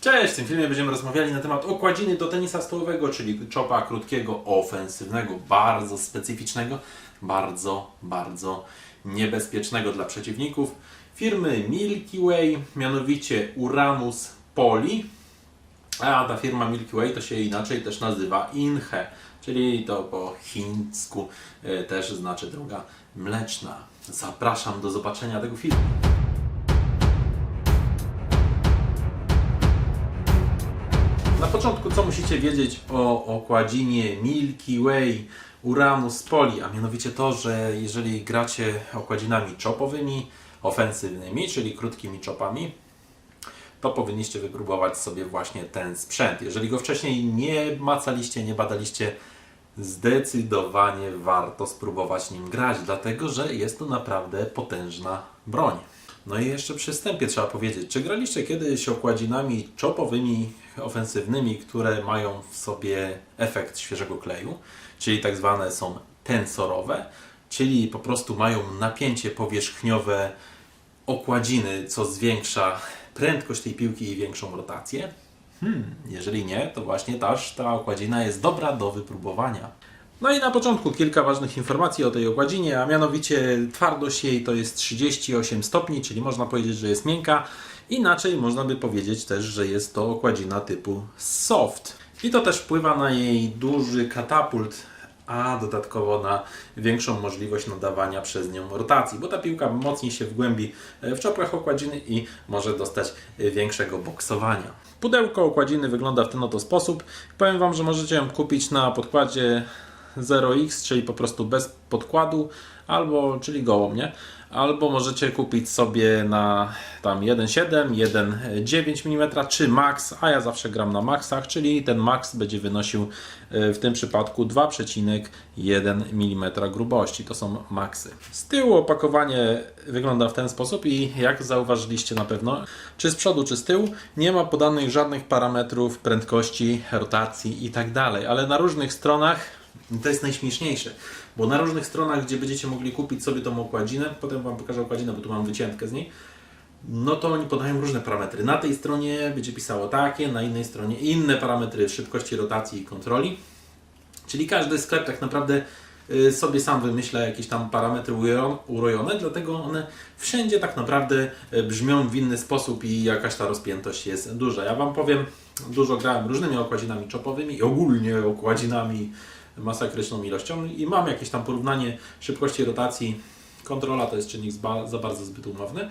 Cześć! W tym filmie będziemy rozmawiali na temat okładziny do tenisa stołowego, czyli czopa krótkiego, ofensywnego, bardzo specyficznego, bardzo, bardzo niebezpiecznego dla przeciwników firmy Milky Way, mianowicie Uranus Poly. A ta firma Milky Way to się inaczej też nazywa Inhe, czyli to po chińsku e, też znaczy droga mleczna. Zapraszam do zobaczenia tego filmu. Początku co musicie wiedzieć o okładzinie Milky Way Uranus Poli, a mianowicie to, że jeżeli gracie okładzinami czopowymi, ofensywnymi, czyli krótkimi czopami, to powinniście wypróbować sobie właśnie ten sprzęt. Jeżeli go wcześniej nie macaliście, nie badaliście, zdecydowanie warto spróbować nim grać, dlatego że jest to naprawdę potężna broń. No i jeszcze przy wstępie trzeba powiedzieć, czy graliście kiedyś okładzinami czopowymi, ofensywnymi, które mają w sobie efekt świeżego kleju, czyli tak zwane są tensorowe, czyli po prostu mają napięcie powierzchniowe okładziny, co zwiększa prędkość tej piłki i większą rotację? Hmm, jeżeli nie, to właśnie też ta okładzina jest dobra do wypróbowania. No i na początku kilka ważnych informacji o tej okładzinie, a mianowicie twardość jej to jest 38 stopni, czyli można powiedzieć, że jest miękka. Inaczej można by powiedzieć też, że jest to okładzina typu soft. I to też wpływa na jej duży katapult, a dodatkowo na większą możliwość nadawania przez nią rotacji, bo ta piłka mocniej się wgłębi w czopkach okładziny i może dostać większego boksowania. Pudełko okładziny wygląda w ten oto sposób. Powiem Wam, że możecie ją kupić na podkładzie 0x, czyli po prostu bez podkładu, albo czyli gołą, nie? Albo możecie kupić sobie na tam 1,7, 1,9 mm, czy max, a ja zawsze gram na maxach, czyli ten max będzie wynosił e, w tym przypadku 2,1 mm grubości. To są maxy. Z tyłu opakowanie wygląda w ten sposób i jak zauważyliście na pewno, czy z przodu, czy z tyłu, nie ma podanych żadnych parametrów prędkości, rotacji i tak dalej, ale na różnych stronach i to jest najśmieszniejsze, bo na różnych stronach, gdzie będziecie mogli kupić sobie tą okładzinę, potem Wam pokażę okładzinę, bo tu mam wyciętkę z niej, no to oni podają różne parametry. Na tej stronie będzie pisało takie, na innej stronie inne parametry szybkości, rotacji i kontroli. Czyli każdy sklep tak naprawdę y, sobie sam wymyśla jakieś tam parametry urojone, dlatego one wszędzie tak naprawdę y, brzmią w inny sposób i jakaś ta rozpiętość jest duża. Ja Wam powiem, dużo grałem różnymi okładzinami czopowymi i ogólnie okładzinami masakryczną ilością i mam jakieś tam porównanie szybkości rotacji. Kontrola to jest czynnik za bardzo zbyt umowny.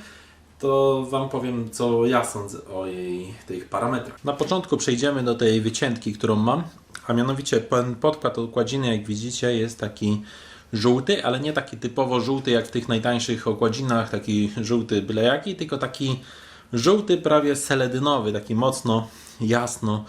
To Wam powiem, co ja sądzę o jej tych parametrach. Na początku przejdziemy do tej wyciętki, którą mam, a mianowicie ten podkład okładziny, jak widzicie, jest taki żółty, ale nie taki typowo żółty jak w tych najtańszych okładzinach, taki żółty byle jaki, tylko taki żółty prawie seledynowy, taki mocno jasno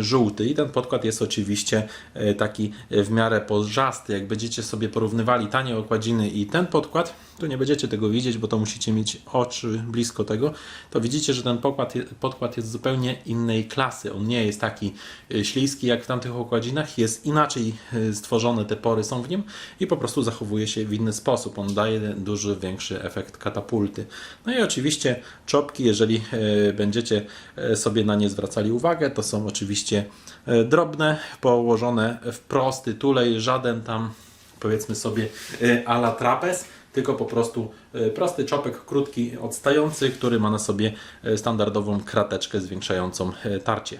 żółty i ten podkład jest oczywiście e, taki w miarę pożasty. Jak będziecie sobie porównywali tanie okładziny i ten podkład, to nie będziecie tego widzieć, bo to musicie mieć oczy blisko tego, to widzicie, że ten podkład, podkład jest zupełnie innej klasy. On nie jest taki e, śliski jak w tamtych okładzinach, jest inaczej e, stworzone, te pory są w nim i po prostu zachowuje się w inny sposób. On daje duży, większy efekt katapulty. No i oczywiście czopki, jeżeli e, będziecie e, sobie na nie zwracali uwagę, to są oczywiście e, drobne, położone w prosty tulej, żaden tam powiedzmy sobie e, ala trapez, tylko po prostu e, prosty czopek krótki, odstający, który ma na sobie standardową krateczkę zwiększającą tarcie.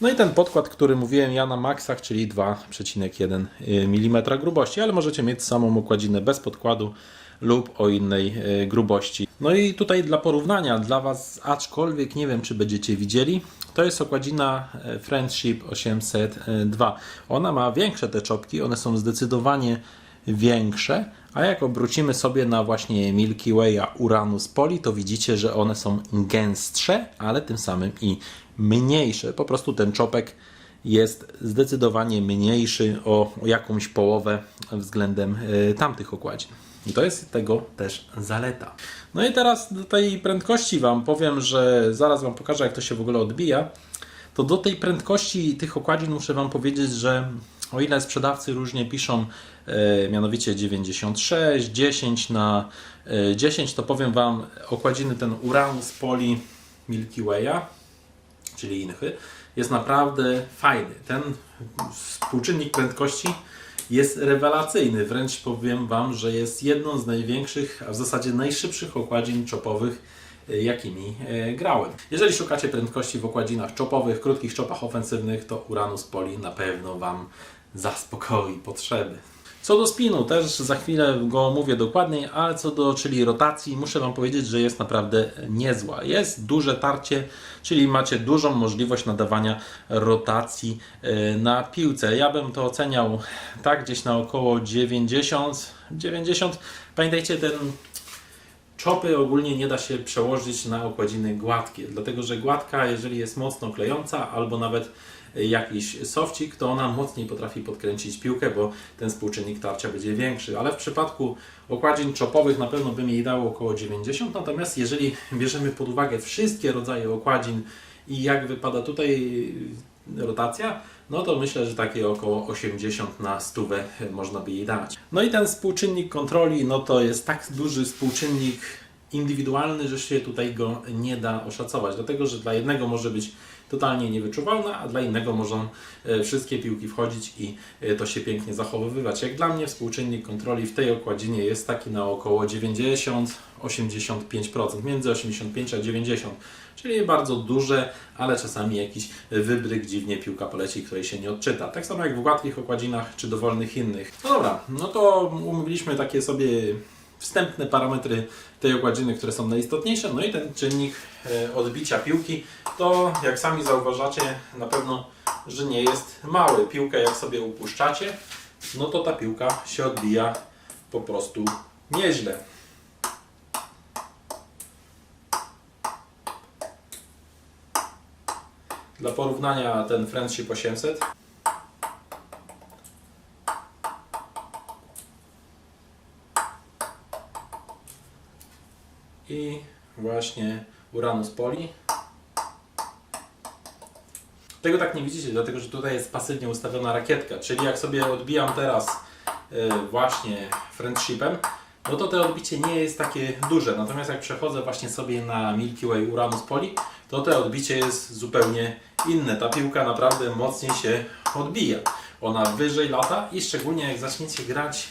No i ten podkład, który mówiłem ja na maksach, czyli 2,1 mm grubości, ale możecie mieć samą układzinę bez podkładu lub o innej e, grubości. No i tutaj dla porównania dla Was, aczkolwiek nie wiem czy będziecie widzieli, to jest okładzina e, Friendship 802. Ona ma większe te czopki, one są zdecydowanie większe, a jak obrócimy sobie na właśnie Milky Way'a Uranus Poli, to widzicie, że one są gęstsze, ale tym samym i mniejsze. Po prostu ten czopek jest zdecydowanie mniejszy o, jakąś połowę względem e, tamtych okładzin. I to jest tego też zaleta. No i teraz do tej prędkości Wam powiem, że zaraz Wam pokażę, jak to się w ogóle odbija. To do tej prędkości tych okładzin muszę Wam powiedzieć, że o ile sprzedawcy różnie piszą, e, mianowicie 96, 10 na e, 10, to powiem Wam, okładziny ten Uranus Poli Milky Way'a czyli inchy, jest naprawdę fajny. Ten współczynnik prędkości jest rewelacyjny. Wręcz powiem Wam, że jest jedną z największych, a w zasadzie najszybszych okładzin czopowych, e, jakimi e, grałem. Jeżeli szukacie prędkości w okładzinach czopowych, krótkich czopach ofensywnych, to Uranus Poli na pewno Wam zaspokoi potrzeby. Co do spinu, też za chwilę go omówię dokładniej, ale co do, czyli rotacji, muszę Wam powiedzieć, że jest naprawdę niezła. Jest duże tarcie, czyli macie dużą możliwość nadawania rotacji e, na piłce. Ja bym to oceniał tak gdzieś na około 90, 90. Pamiętajcie, ten Czopy ogólnie nie da się przełożyć na okładziny gładkie, dlatego że gładka, jeżeli jest mocno klejąca albo nawet jakiś sofcik, to ona mocniej potrafi podkręcić piłkę, bo ten współczynnik tarcia będzie większy. Ale w przypadku okładzin czopowych na pewno bym jej dał około 90, natomiast jeżeli bierzemy pod uwagę wszystkie rodzaje okładzin i jak wypada tutaj rotacja, no to myślę, że takie około 80 na stówę można by jej dać. No i ten współczynnik kontroli, no to jest tak duży współczynnik indywidualny, że się tutaj go nie da oszacować, dlatego że dla jednego może być totalnie niewyczuwalna, a dla innego mogą e, wszystkie piłki wchodzić i e, to się pięknie zachowywać. Jak dla mnie współczynnik kontroli w tej okładzinie jest taki na około 90-85%, między 85 a 90, czyli bardzo duże, ale czasami jakiś wybryk dziwnie piłka poleci, której się nie odczyta. Tak samo jak w łatwych okładzinach czy dowolnych innych. No dobra, no to umówiliśmy takie sobie wstępne parametry tej okładziny, które są najistotniejsze. No i ten czynnik e, odbicia piłki, to jak sami zauważacie, na pewno, że nie jest mały. Piłkę jak sobie upuszczacie, no to ta piłka się odbija po prostu nieźle. Dla porównania ten Friendship 800 i właśnie Uranus Poli. Tego tak nie widzicie, dlatego że tutaj jest pasywnie ustawiona rakietka, czyli jak sobie odbijam teraz y, właśnie friendshipem, no to to odbicie nie jest takie duże. Natomiast jak przechodzę właśnie sobie na Milky Way Uranus Poli, to to odbicie jest zupełnie inne. Ta piłka naprawdę mocniej się odbija. Ona wyżej lata i szczególnie jak zaczniecie grać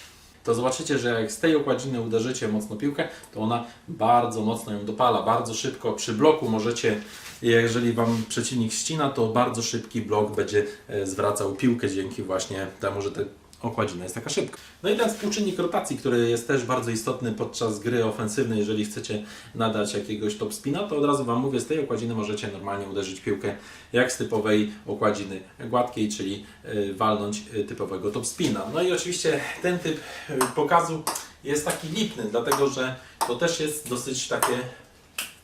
to zobaczycie, że jak z tej okładziny uderzycie mocno piłkę, to ona bardzo mocno ją dopala, bardzo szybko przy bloku możecie, jeżeli Wam przeciwnik ścina, to bardzo szybki blok będzie e, zwracał piłkę dzięki właśnie temu, że te okładzina jest taka szybka. No i ten współczynnik rotacji, który jest też bardzo istotny podczas gry ofensywnej, jeżeli chcecie nadać jakiegoś top spina, to od razu Wam mówię, z tej okładziny możecie normalnie uderzyć piłkę jak z typowej okładziny gładkiej, czyli y, walnąć y, typowego top spina. No i oczywiście ten typ y, pokazu jest taki lipny, dlatego że to też jest dosyć takie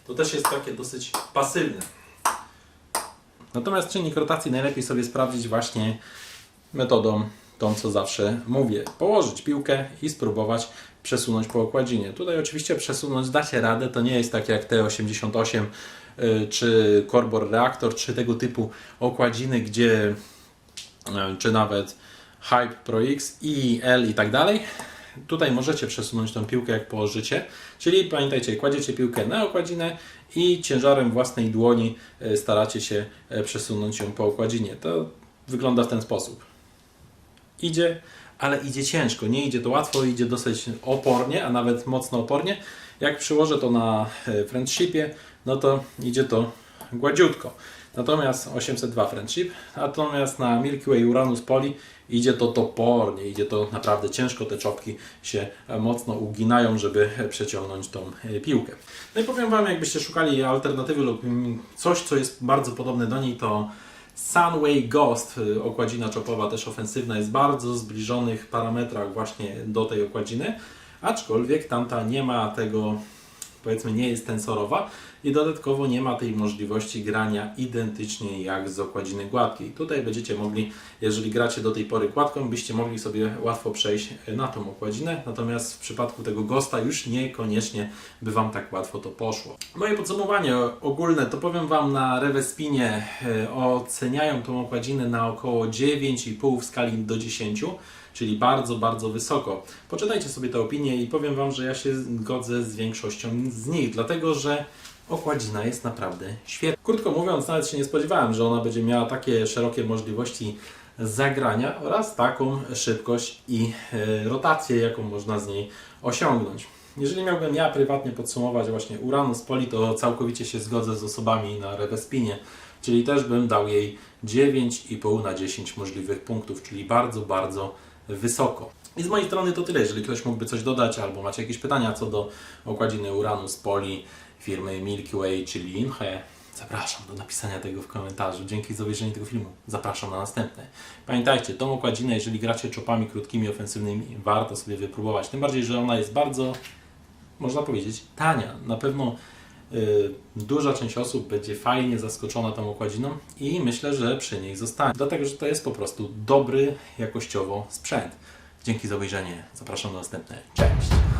to też jest takie dosyć pasywne. Natomiast czynnik rotacji najlepiej sobie sprawdzić właśnie metodą tą, co zawsze mówię. Położyć piłkę i spróbować przesunąć po okładzinie. Tutaj oczywiście przesunąć da się radę, to nie jest tak jak T88 y, czy Corbor Reactor, czy tego typu okładziny, gdzie y, czy nawet Hype Pro X, i L i tak dalej. Tutaj możecie przesunąć tą piłkę jak położycie, czyli pamiętajcie, kładziecie piłkę na okładzinę i ciężarem własnej dłoni y, staracie się przesunąć ją po okładzinie. To wygląda w ten sposób idzie, ale idzie ciężko. Nie idzie to łatwo, idzie dosyć opornie, a nawet mocno opornie. Jak przyłożę to na e, friendshipie, no to idzie to gładziutko. Natomiast 802 friendship, natomiast na Milky Way Uranus Poli idzie to topornie, idzie to naprawdę ciężko, te czopki się mocno uginają, żeby przeciągnąć tą e, piłkę. No i powiem Wam, jakbyście szukali alternatywy lub coś, co jest bardzo podobne do niej, to Sunway Ghost, y, okładzina czopowa też ofensywna, jest bardzo zbliżonych parametrach właśnie do tej okładziny, aczkolwiek tamta nie ma tego, powiedzmy nie jest tensorowa i dodatkowo nie ma tej możliwości grania identycznie jak z okładziny gładkiej. Tutaj będziecie mogli, jeżeli gracie do tej pory gładką, byście mogli sobie łatwo przejść na tą okładzinę, natomiast w przypadku tego Ghosta już niekoniecznie by Wam tak łatwo to poszło. Moje podsumowanie ogólne to powiem Wam na Revespinie e, oceniają tą okładzinę na około 9,5 w skali do 10 czyli bardzo, bardzo wysoko. Poczytajcie sobie te opinie i powiem Wam, że ja się zgodzę z większością z nich, dlatego że okładzina jest naprawdę świetna. Krótko mówiąc, nawet się nie spodziewałem, że ona będzie miała takie szerokie możliwości zagrania oraz taką szybkość i e, rotację, jaką można z niej osiągnąć. Jeżeli miałbym ja prywatnie podsumować właśnie Uranus Poli, to całkowicie się zgodzę z osobami na Revespinie, czyli też bym dał jej 9,5 na 10 możliwych punktów, czyli bardzo, bardzo wysoko. I z mojej strony to tyle. Jeżeli ktoś mógłby coś dodać albo macie jakieś pytania co do okładziny Uranus Poli firmy Milky Way czy Linhe, zapraszam do napisania tego w komentarzu. Dzięki za obejrzenie tego filmu. Zapraszam na następne. Pamiętajcie, tą okładzinę, jeżeli gracie czopami krótkimi, ofensywnymi, warto sobie wypróbować. Tym bardziej, że ona jest bardzo, można powiedzieć, tania. Na pewno y, duża część osób będzie fajnie zaskoczona tą okładziną i myślę, że przy niej zostanie. Dlatego, że to jest po prostu dobry, jakościowo sprzęt. Dzięki za obejrzenie. Zapraszam na następne. Cześć!